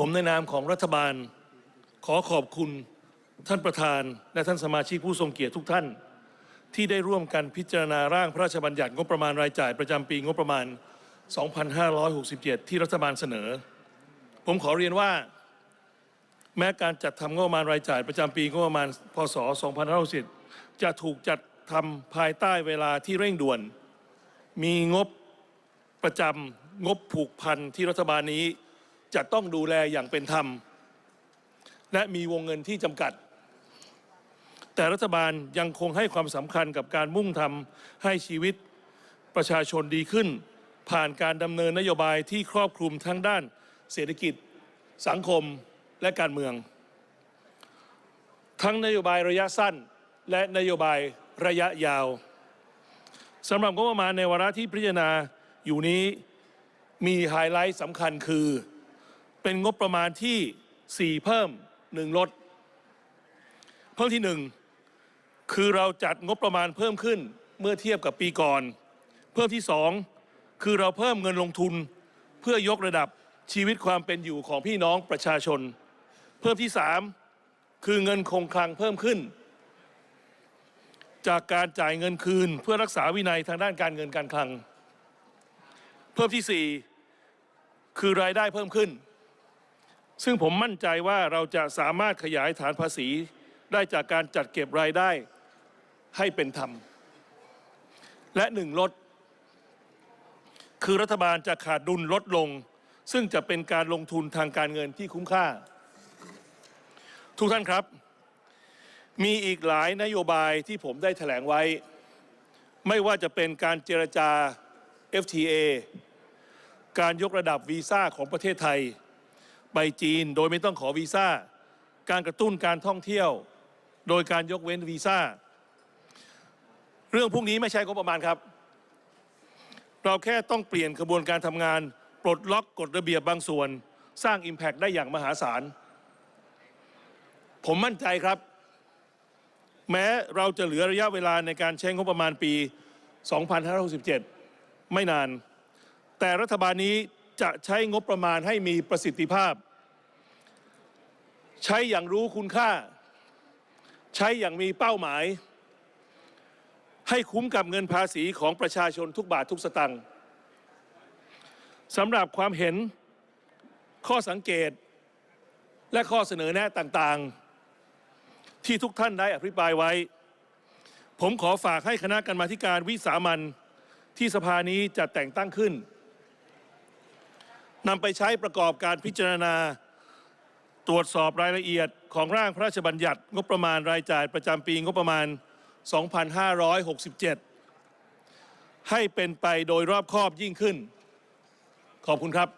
ผมในนามของรัฐบาล ขอขอบคุณท่านประธานและท่านสมาชิกผู้ทรงเกียรติทุกท่าน ที่ได้ร่วมกันพิจารณาร่างพระราชบัญญัติงบประมาณรายจ่ายประจำปีงบประมาณ 2567 ที่รัฐบาลเสนอ ผมขอเรียนว่า แม้การจัดทำงบประมาณรายจ่ายประจำปีงบประมาณ พศ 2560 จะถูกจัดทำภายใต้เวลาที่เร่งด่วน มีงบประจำงบผูกพันที่รัฐบาลนี้ จะต้องดูแลอย่างเป็นธรรม และมีวงเงินที่จำกัด แต่รัฐบาลยังคงให้ความสำคัญกับการมุ่งทำให้ชีวิตประชาชนดีขึ้น ผ่านการดำเนินนโยบายที่ครอบคลุมทั้งด้านเศรษฐกิจ สังคมและการเมือง ทั้งนโยบายระยะสั้นและนโยบายระยะยาวสำหรับงบประมาณในวาระที่พิจารณาอยู่นี้มีไฮไลท์สำคัญคือ เป็นงบประมาณที่ 4 เพิ่ม 1 ลด เพิ่มที่ 1 คือเราจัดงบประมาณเพิ่มขึ้นเมื่อเทียบกับปีก่อน เพิ่มที่ 2 คือเราเพิ่มเงินลงทุน เพื่อยกระดับชีวิตความเป็นอยู่ของพี่น้องประชาชน เพิ่มที่ 3 คือเงินคงคลังเพิ่มขึ้น จากการจ่ายเงินคืนเพื่อรักษาวินัยทางด้านการเงินการคลัง เพิ่มที่ 4 คือรายได้เพิ่มขึ้น ซึ่งผมมั่นใจว่าเราจะสามารถขยายฐานภาษีได้จากการจัดเก็บรายได้ให้เป็นธรรม และหนึ่งลด คือรัฐบาลจะขาดดุลลดลง ซึ่งจะเป็นการลงทุนทางการเงินที่คุ้มค่า ทุกท่านครับ มีอีกหลายนโยบายที่ผมได้แถลงไว้ ไม่ว่าจะเป็นการเจรจา FTA การยกระดับวีซ่าของประเทศไทย ไปจีนโดยไม่ต้องขอวีซ่า การกระตุ้นการท่องเที่ยว โดยการยกเว้นวีซ่า เรื่องพวกนี้ไม่ใช่งบประมาณครับ เราแค่ต้องเปลี่ยนกระบวนการทำงาน ปลดล็อกกฎระเบียบบางส่วน สร้าง Impact ได้อย่างมหาศาล ผมมั่นใจครับ แม้เราจะเหลือระยะเวลาในการใช้งบประมาณปี 2567 ไม่นาน แต่รัฐบาลนี้จะใช้งบประมาณให้มีประสิทธิภาพ ใช้อย่างรู้คุณค่า ใช้อย่างมีเป้าหมาย ให้คุ้มกับเงินภาษีของประชาชนทุกบาททุกสตังค์สำหรับความเห็นข้อสังเกตและข้อเสนอแนะต่างๆ ที่ทุกท่านได้อภิปรายไว้ ผมขอฝากให้คณะกรรมาการวิสามันที่สภานี้จะแต่งตั้งขึ้นนำไปใช้ประกอบการพิจารณา ตรวจสอบรายละเอียดของร่างพระราชบัญญัติงบประมาณรายจ่ายประจำปีงบประมาณ 2567 ให้เป็นไปโดยรอบคอบยิ่งขึ้น ขอบคุณครับ